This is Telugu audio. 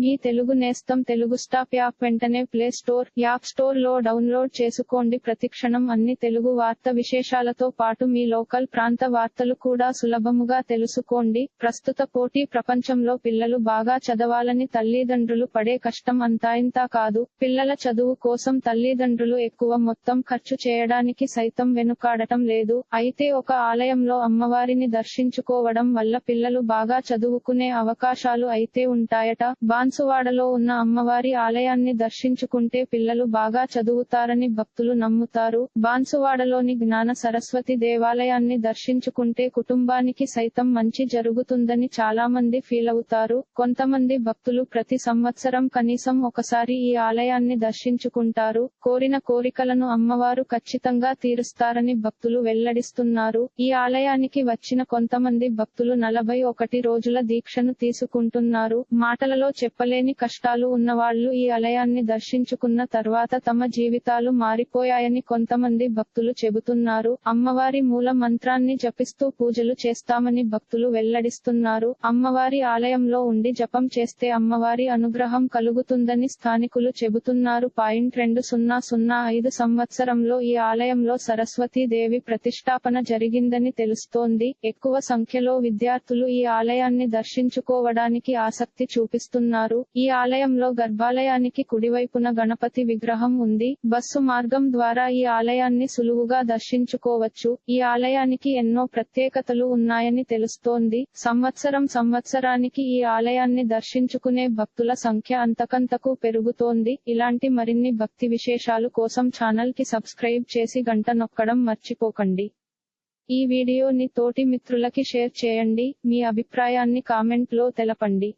మీ తెలుగు నేస్తం తెలుగు స్టాప్ యాప్ వెంటనే ప్లే స్టోర్ యాప్ స్టోర్లో డౌన్లోడ్ చేసుకోండి. ప్రతిక్షణం అన్ని తెలుగు వార్త విశేషాలతో పాటు మీ లోకల్ ప్రాంత వార్తలు కూడా సులభముగా తెలుసుకోండి. ప్రస్తుత పోటీ ప్రపంచంలో పిల్లలు బాగా చదవాలని తల్లిదండ్రులు పడే కష్టం అంతా ఇంతా కాదు. పిల్లల చదువు కోసం తల్లిదండ్రులు ఎక్కువ మొత్తం ఖర్చు చేయడానికి సైతం వెనుకాడటం లేదు. అయితే ఒక ఆలయంలో అమ్మవారిని దర్శించుకోవడం వల్ల పిల్లలు బాగా చదువుకునే అవకాశాలు అయితే ఉంటాయట. బాన్ బాన్సువాడలో ఉన్న అమ్మవారి ఆలయాన్ని దర్శించుకుంటే పిల్లలు బాగా చదువుతారని భక్తులు నమ్ముతారు. బాన్సువాడలోని జ్ఞాన సరస్వతి దేవాలయాన్ని దర్శించుకుంటే కుటుంబానికి సైతం మంచి జరుగుతుందని చాలా మంది ఫీల్ అవుతారు. కొంతమంది భక్తులు ప్రతి సంవత్సరం కనీసం ఒకసారి ఈ ఆలయాన్ని దర్శించుకుంటారు. కోరిన కోరికలను అమ్మవారు ఖచ్చితంగా తీరుస్తారని భక్తులు వెల్లడిస్తున్నారు. ఈ ఆలయానికి వచ్చిన కొంతమంది భక్తులు నలభై ఒకటి రోజుల దీక్షను తీసుకుంటున్నారు. మాటలలో చెప్పలేని కష్టాలు ఉన్నవాళ్ళు ఈ ఆలయాన్ని దర్శించుకున్న తర్వాత తమ జీవితాలు మారిపోయాయని కొంతమంది భక్తులు చెబుతున్నారు. అమ్మవారి మూల మంత్రాన్ని జపిస్తూ పూజలు చేస్తామని భక్తులు వెల్లడిస్తున్నారు. అమ్మవారి ఆలయంలో ఉండి జపం చేస్తే అమ్మవారి అనుగ్రహం కలుగుతుందని స్థానికులు చెబుతున్నారు. పాయింట్ రెండు సున్నా సున్నా ఐదు సంవత్సరంలో ఈ ఆలయంలో సరస్వతీ దేవి ప్రతిష్టాపన జరిగిందని తెలుస్తోంది. ఎక్కువ సంఖ్యలో విద్యార్థులు ఈ ఆలయాన్ని దర్శించుకోవడానికి ఆసక్తి చూపిస్తున్నారు. ఈ ఆలయంలో గర్భాలయానికి కుడివైపున గణపతి విగ్రహం ఉంది. బస్సు మార్గం ద్వారా ఈ ఆలయాన్ని సులువుగా దర్శించుకోవచ్చు. ఈ ఆలయానికి ఎన్నో ప్రత్యేకతలు ఉన్నాయని తెలుస్తోంది. సంవత్సరం సంవత్సరానికి ఈ ఆలయాన్ని దర్శించుకునే భక్తుల సంఖ్య అంతకంతకు పెరుగుతోంది. ఇలాంటి మరిన్ని భక్తి విశేషాలు కోసం ఛానల్కి సబ్స్క్రైబ్ చేసి గంట నొక్కడం మర్చిపోకండి. ఈ వీడియోని తోటి మిత్రులకి షేర్ చేయండి. మీ అభిప్రాయాన్ని కామెంట్లో తెలపండి.